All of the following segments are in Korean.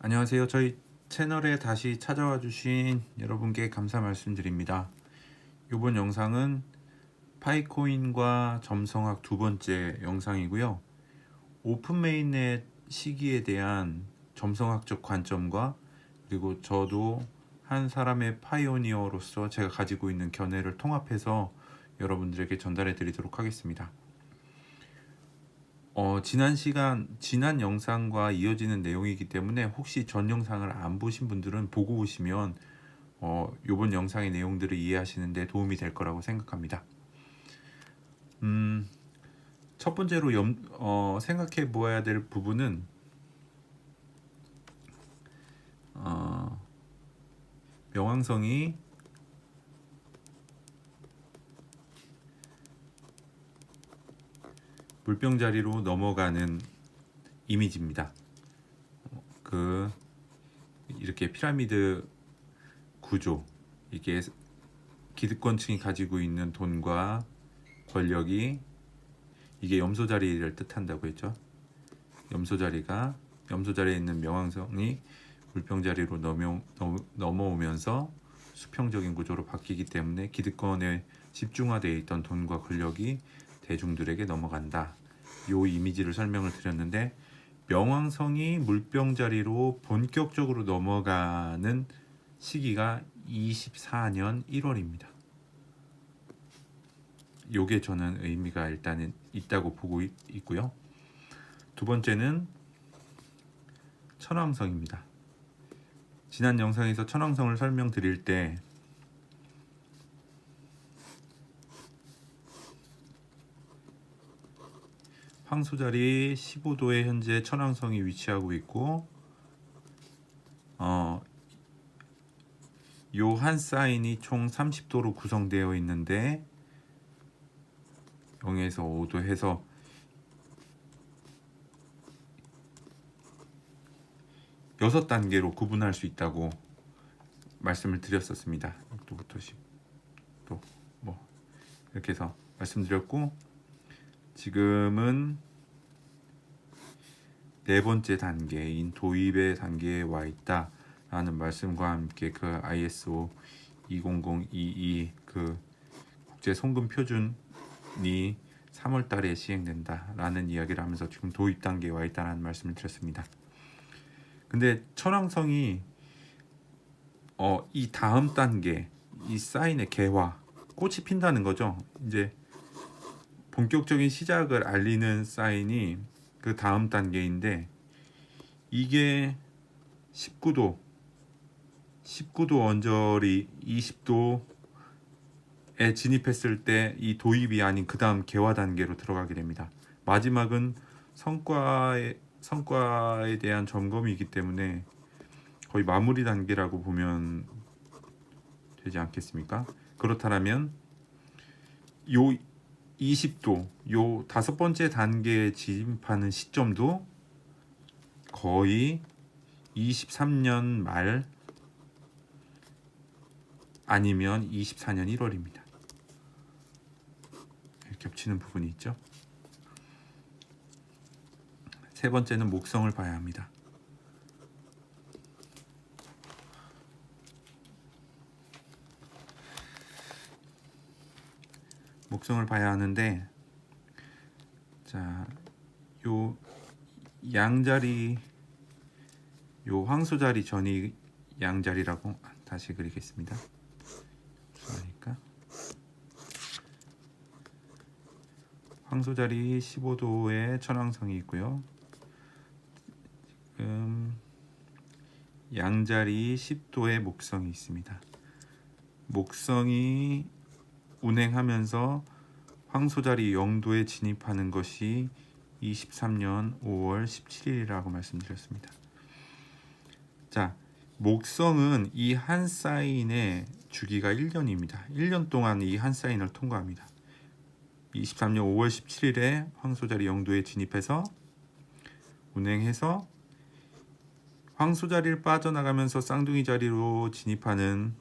안녕하세요. 저희 채널에 다시 찾아와 주신 여러분께 감사 말씀드립니다. 이번 영상은 파이코인과 점성학 두 번째 영상이고요. 오픈 메인넷 시기에 대한 점성학적 관점과 그리고 저도 한 사람의 파이오니어로서 제가 가지고 있는 견해를 통합해서 여러분들에게 전달해 드리도록 하겠습니다. 어, 지난 시간, 지난 영상과 이어지는 내용이기 때문에 혹시 전 영상을 안 보신 분들은 보고 오시면 어, 요번 영상의 내용들을 이해하시는데 도움이 될 거라고 생각합니다. 음, 첫 번째로 염, 어, 생각해 보아야 될 부분은 어, 명왕성이 물병자리로 넘어가는 이미지입니다. 어, 그 이렇게 피라미드 구조 이게 기득권층이 가지고 있는 돈과 권력이 이게 염소 자리를 뜻한다고 했죠. 염소 자리가 염소 자리에 있는 명왕성이 물병 자리로 넘어, 넘어오면서 수평적인 구조로 바뀌기 때문에 기득권에 집중화되어 있던 돈과 권력이 대중들에게 넘어간다. 요 이미지를 설명을 드렸는데 명왕성이 물병 자리로 본격적으로 넘어가는 시기가 24년 1월입니다. 요게 저는 의미가 일단은 있다고 보고 있, 있고요. 두 번째는 천왕성입니다. 지난 영상에서 천왕성을 설명드릴 때 황소자리 15도에 현재 천왕성이 위치하고 있고 어, 요한 사인이 총 30도로 구성되어 있는데 0에서 5도 해서 여섯 단계로 구분할 수 있다고 말씀을 드렸었습니다. 6도부터 10도 뭐 이렇게 해서 말씀드렸고 지금은 네 번째 단계인 도입의 단계에 와 있다 라는 말씀과 함께 그 ISO 20022 그 국제 송금 표준이 3월 달에 시행된다 라는 이야기를 하면서 지금 도입 단계에 와 있다라는 말씀을 드렸습니다. 근데 천왕성이 어, 이 다음 단계 이 사인의 개화 꽃이 핀다는 거죠. 이제 본격적인 시작을 알리는 사인이 그 다음 단계인데 이게 19도 19도 언저리 20도에 진입했을 때 이 도입이 아닌 그 다음 개화 단계로 들어가게 됩니다. 마지막은 성과에 성과에 대한 점검이기 때문에 거의 마무리 단계라고 보면 되지 않겠습니까? 그렇다면 요 20도 요 다섯 번째 단계에 진입하는 시점도 거의 23년 말 아니면 24년 1월입니다. 겹치는 부분이 있죠. 세 번째는 목성을 봐야 합니다. 목성을 봐야 하는데 자, 요 양자리 요 황소자리 전이 양자리라고 다시 그리겠습니다. 그러니까 황소자리 15도의 천왕성이 있고요. 지금 양자리 10도의 목성이 있습니다. 목성이 운행하면서 황소자리 영도에 진입하는 것이 23년 5월 17일이라고 말씀드렸습니다. 자, 목성은 이 한 사인의 주기가 1년입니다. 1년 동안 이 한 사인을 통과합니다. 23년 5월 17일에 황소자리 영도에 진입해서 운행해서 황소자리를 빠져나가면서 쌍둥이 자리로 진입하는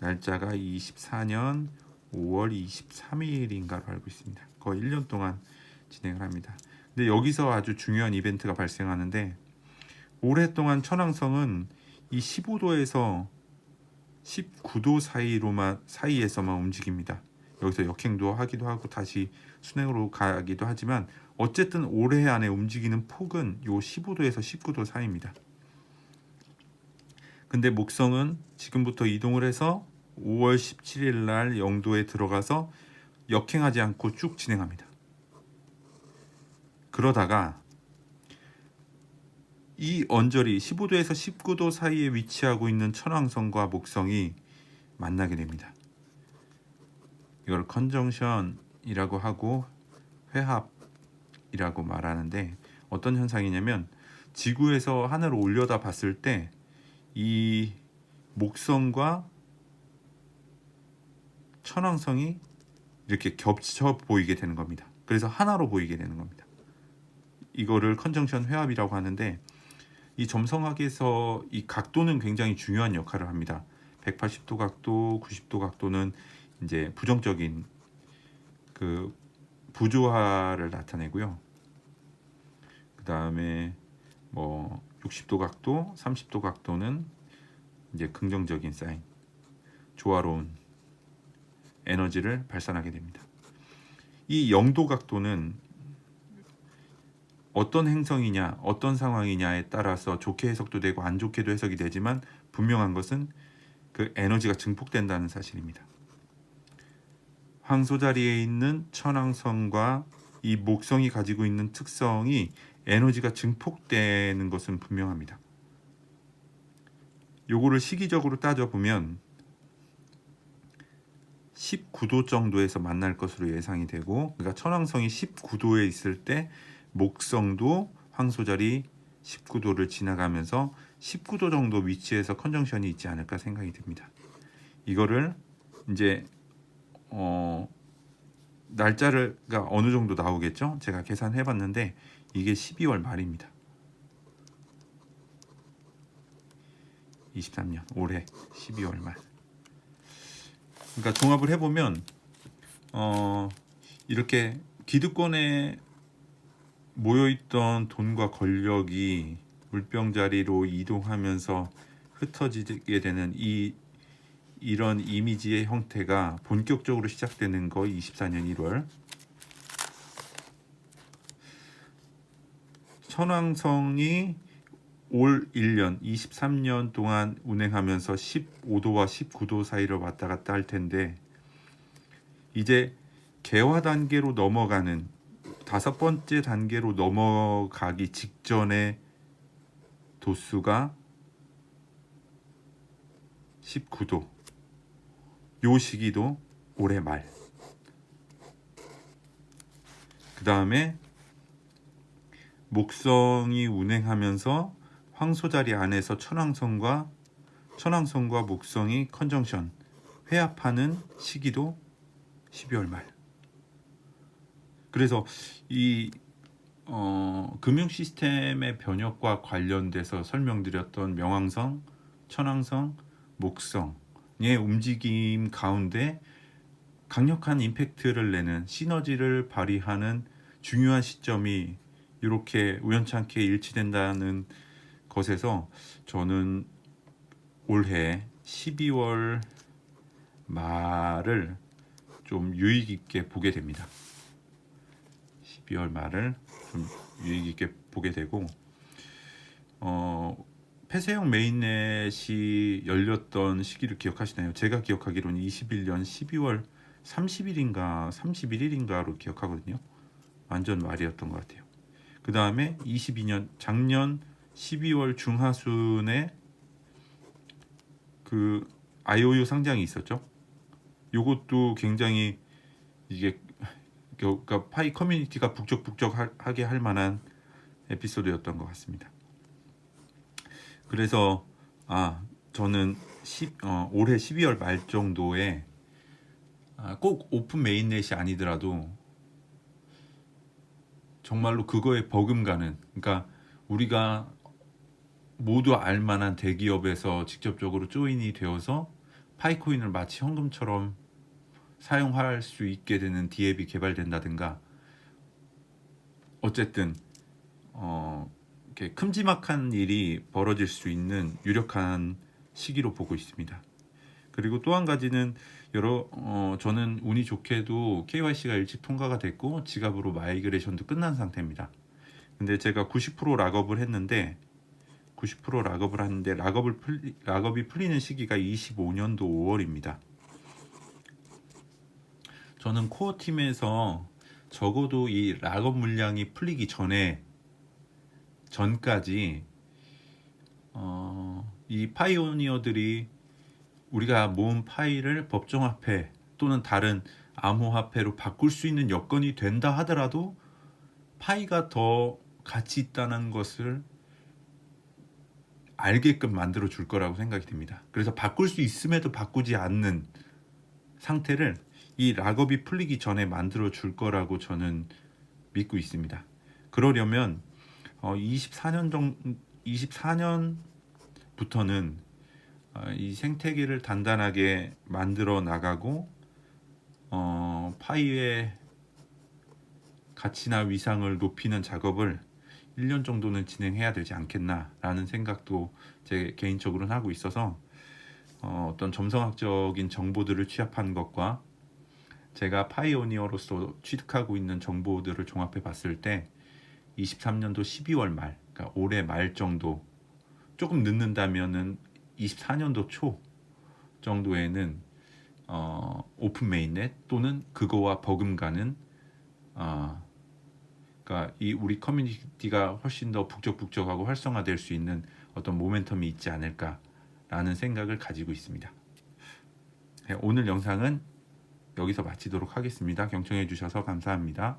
날짜가 24년 5월 23일인가로 알고 있습니다. 거의 1년 동안 진행을 합니다. 근데 여기서 아주 중요한 이벤트가 발생하는데 오랫동안 천왕성은 이 15도에서 19도 사이로만 사이에서만 움직입니다. 여기서 역행도 하기도 하고 다시 순행으로 가기도 하지만 어쨌든 올해 안에 움직이는 폭은 요 15도에서 19도 사이입니다. 근데 목성은 지금부터 이동을 해서 5월 17일 날 영도에 들어가서 역행하지 않고 쭉 진행합니다. 그러다가 이 언저리 15도에서 19도 사이에 위치하고 있는 천왕성과 목성이 만나게 됩니다. 이걸 컨정션이라고 하고 회합이라고 말하는데 어떤 현상이냐면 지구에서 하늘을 올려다 봤을 때 이 목성과 천왕성이 이렇게 겹쳐 보이게 되는 겁니다. 그래서 하나로 보이게 되는 겁니다. 이거를 컨정션 회합이라고 하는데 이 점성학에서 이 각도는 굉장히 중요한 역할을 합니다. 180도 각도, 90도 각도는 이제 부정적인 그 부조화를 나타내고요. 그 다음에 뭐 60도 각도, 30도 각도는 이제 긍정적인 사인, 조화로운 에너지를 발산하게 됩니다. 이 0도 각도는 어떤 행성이냐, 어떤 상황이냐에 따라서 좋게 해석도 되고 안 좋게도 해석이 되지만 분명한 것은 그 에너지가 증폭된다는 사실입니다. 황소 자리에 있는 천왕성과 이 목성이 가지고 있는 특성이 에너지가 증폭되는 것은 분명합니다. 요거를 시기적으로 따져 보면 19도 정도에서 만날 것으로 예상이 되고 그러니까 천왕성이 19도에 있을 때 목성도 황소자리 19도를 지나가면서 19도 정도 위치에서 컨정션이 있지 않을까 생각이 듭니다. 이거를 이제 어 날짜가 어느 정도 나오겠죠? 제가 계산해 봤는데 이게 12월 말입니다. 23년 올해 12월 말. 그러니까 종합을 해보면 어 이렇게 기득권에 모여있던 돈과 권력이 물병자리로 이동하면서 흩어지게 되는 이 이런 이미지의 형태가 본격적으로 시작되는 거 24년 1월. 천왕성이 올 1년 23년 동안 운행하면서 15도와 19도 사이를 왔다 갔다 할 텐데 이제 개화 단계로 넘어가는 다섯 번째 단계로 넘어가기 직전에 도수가 19도 요 시기도 올해 말. 그 다음에 목성이 운행하면서 황소자리 안에서 천왕성과 천왕성과 목성이 컨정션 회합하는 시기도 12월 말. 그래서 이 어, 금융 시스템의 변혁과 관련돼서 설명드렸던 명왕성, 천왕성, 목성의 움직임 가운데 강력한 임팩트를 내는 시너지를 발휘하는 중요한 시점이 이렇게 우연찮게 일치된다는 것에서 저는 올해 12월 말을 좀 유익 있게 보게 됩니다. 12월 말을 좀 유익 있게 보게 되고 어, 폐쇄형 메인넷이 열렸던 시기를 기억하시나요? 제가 기억하기로는 21년 12월 30일인가 31일인가로 기억하거든요. 완전 말이었던 것 같아요. 그 다음에 22년 작년 12월 중하순에 그 IOU 상장이 있었죠. 요것도 굉장히 이게 그러니까 파이 커뮤니티가 북적북적하게 할 만한 에피소드였던 것 같습니다. 그래서 아 저는 10, 어, 올해 12월 말 정도에 아, 꼭 오픈 메인넷이 아니더라도 정말로 그거에 버금가는 그러니까 우리가 모두 알만한 대기업에서 직접적으로 조인이 되어서 파이코인을 마치 현금처럼 사용할 수 있게 되는 디앱이 개발된다든가 어쨌든 어 이렇게 큼지막한 일이 벌어질 수 있는 유력한 시기로 보고 있습니다. 그리고 또 한 가지는 여러 어, 저는 운이 좋게도 KYC가 일찍 통과가 됐고 지갑으로 마이그레이션도 끝난 상태입니다. 근데 제가 90% 락업을 했는데 90% 락업을 하는데 락업을 풀리, 락업이 풀리는 시기가 25년도 5월입니다. 저는 코어 팀에서 적어도 이 락업 물량이 풀리기 전에 전까지 어, 이 파이오니어들이 우리가 모은 파일을 법정화폐 또는 다른 암호화폐로 바꿀 수 있는 여건이 된다 하더라도 파이가 더 가치 있다는 것을 알게끔 만들어 줄 거라고 생각이 듭니다. 그래서 바꿀 수 있음에도 바꾸지 않는 상태를 이 락업이 풀리기 전에 만들어 줄 거라고 저는 믿고 있습니다. 그러려면 어, 24년 정 24년부터는 어, 이 생태계를 단단하게 만들어 나가고 어, 파이의 가치나 위상을 높이는 작업을 1년 정도는 진행해야 되지 않겠나라는 생각도 제 개인적으로는 하고 있어서 어, 어떤 점성학적인 정보들을 취합한 것과 제가 파이오니어로서 취득하고 있는 정보들을 종합해 봤을 때 23년도 12월 말, 그러니까 올해 말 정도 조금 늦는다면은 24년도 초 정도에는 어, 오픈 메인넷 또는 그거와 버금가는 어, 그러니까 이 우리 커뮤니티가 훨씬 더 북적북적하고 활성화될 수 있는 어떤 모멘텀이 있지 않을까라는 생각을 가지고 있습니다. 네, 오늘 영상은 여기서 마치도록 하겠습니다. 경청해 주셔서 감사합니다.